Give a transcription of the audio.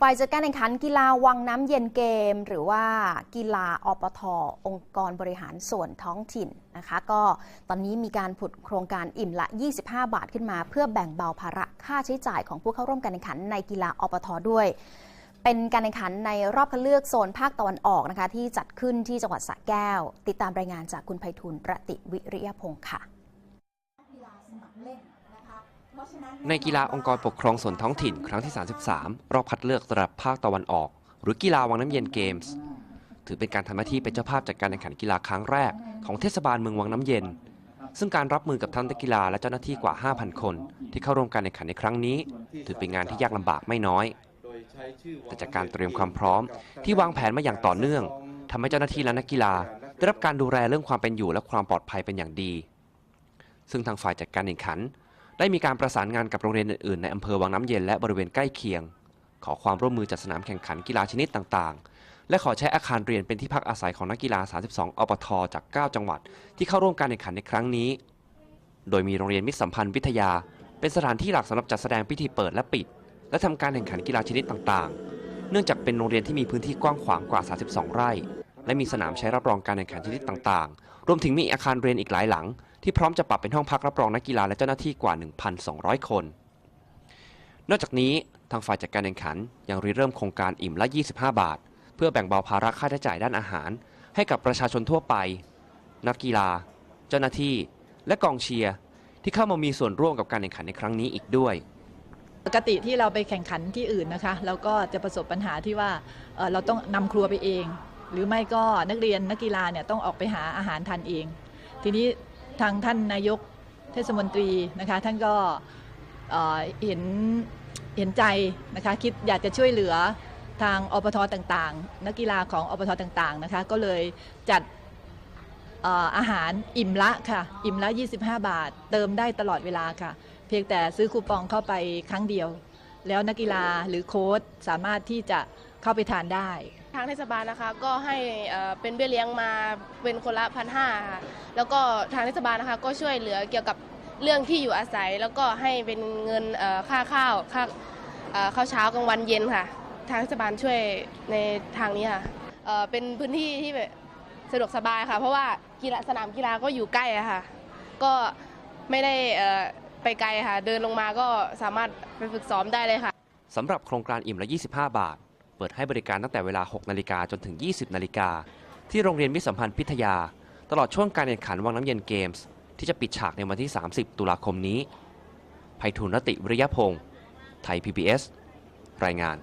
ฝ่ายจัดการแข่งขันกีฬาวังน้ำเย็นเกม หรือว่ากีฬาอปทองค์กรบริหารส่วนท้องถิ่นนะคะ ก็ตอนนี้มีการผุดโครงการอิ่มละ 25 บาทขึ้นมา เพื่อแบ่งเบาภาระค่าใช้จ่ายของผู้เข้าร่วมการแข่งขันในกีฬาอปทด้วย เป็นการแข่งขันในรอบคัดเลือกโซนภาคตะวันออกนะคะ ที่จัดขึ้นที่จังหวัดสระแก้ว ติดตามรายงานจากคุณไพฑูรย์ประติวิริยพงศ์ค่ะ ในกีฬาองค์กรปกครองส่วนท้องถิ่นครั้งที่ 33 รอบคัดเลือกระดับภาคตะวันออก หรือกีฬาวังน้ำเย็นเกมส์ ถือเป็นการทำหน้าที่เป็นเจ้าภาพจัดการแข่งขันกีฬาครั้งแรกของเทศบาลเมืองวังน้ำเย็น ซึ่งการรับมือกับทั้งนักกีฬาและเจ้าหน้าที่กว่า 5,000 คน ที่เข้าร่วมการแข่งขันในครั้งนี้ ถือเป็นงานที่ยากลำบากไม่น้อย แต่จากการเตรียมความพร้อม ที่วางแผนมาอย่างต่อเนื่องทำให้เจ้าหน้าที่และนักกีฬา ได้รับการดูแลเรื่องความเป็นอยู่และความปลอดภัยเป็นอย่างดี ซึ่งทางฝ่ายจัดการแข่งขัน ได้มีการประสานงานกับโรงเรียนอื่นๆ ในอำเภอวังน้ำเย็นและบริเวณใกล้เคียง ขอความร่วมมือจัดสนามแข่งขันกีฬาชนิดต่างๆ และขอใช้อาคารเรียนเป็นที่พักอาศัยของนักกีฬา 32 อปท จาก 9 จังหวัด ที่เข้าร่วมการแข่งขันในครั้งนี้ โดยมีโรงเรียนมิตรสัมพันธ์วิทยา เป็นสถานที่หลักสำหรับจัดแสดงพิธีเปิดและปิด และทำการแข่งขันกีฬาชนิดต่างๆ เนื่องจากเป็นโรงเรียนที่มีพื้นที่กว้างขวางกว่า 32 ไร่ และมีสนามใช้รับรองการแข่งขันชนิดต่างๆ รวมถึงมีอาคารเรียนอีกหลายหลัง ที่พร้อมจะปรับเป็นห้องพักรับรองนักกีฬาและเจ้าหน้าที่กว่า 1,200 คน นอกจากนี้ทางฝ่ายจัดการแข่งขันยังริเริ่มโครงการอิ่มละ 25 บาท เพื่อแบ่งเบาภาระค่าใช้จ่ายด้านอาหาร ให้กับประชาชนทั่วไป นักกีฬา เจ้าหน้าที่ และกองเชียร์ที่เข้ามามีส่วนร่วมกับการแข่งขันในครั้งนี้อีกด้วยปกติที่เราไปแข่งขันที่อื่นนะคะ เราก็จะประสบปัญหาที่ว่าเเราต้องนำครัวไปเอง หรือไม่ก็นักเรียนนักกีฬาเนี่ยต้องออกไปหาอาหารทานเอง ทีนี้ทางท่านนายกเทศมนตรีนะคะท่านก็เเห็นเห็นใจนะคะคิดอยากจะช่วยเหลือทางอปทต่างๆ นักกีฬาของอปทต่างๆนะคะก็เลยจัดเอ่ออาหารอิ่มละค่ะ อิ่มละ 25 บาท เติมได้ตลอดเวลาค่ะ เพียงแต่ซื้อคูปองเข้าไปครั้งเดียว แล้วนักกีฬาหรือโค้ชสามารถที่จะ เข้าไปทานได้ ทางเทศบาลนะคะก็ให้เอ่อเป็นเบี้ยเลี้ยงมาเป็นคนละพันห้าค่ะแล้วก็ทางเทศบาลนะคะก็ช่วยเหลือเกี่ยวกับเรื่องที่อยู่อาศัย แล้วก็ให้เป็นเงินเอ่อค่าข้าวค่าเอ่อข้าวเช้ากลางวันเย็นค่ะ ทางเทศบาลช่วยในทางนี้ค่ะเอ่อเป็นพื้นที่ที่แบบสะดวกสบายค่ะ เพราะว่ากีฬาสนามกีฬาก็อยู่ใกล้อะค่ะ ก็ไม่ได้เอ่อไปไกลค่ะ เดินลงมาก็สามารถไปฝึกซ้อมได้เลยค่ะ สำหรับโครงการอิ่มละ 25 บาท เปิดให้บริการตั้งแต่เวลา 6 นาฬิกาจนถึง 20 นาฬิกา ที่โรงเรียนมิสัมพันธ์พิทยา ตลอดช่วงการแข่งขันวังน้ำเย็นเกมส์ ที่จะปิดฉากในวันที่ 30 ตุลาคมนี้ไพฑูรย์รติวิริยพงศ์ไทย PBS รายงาน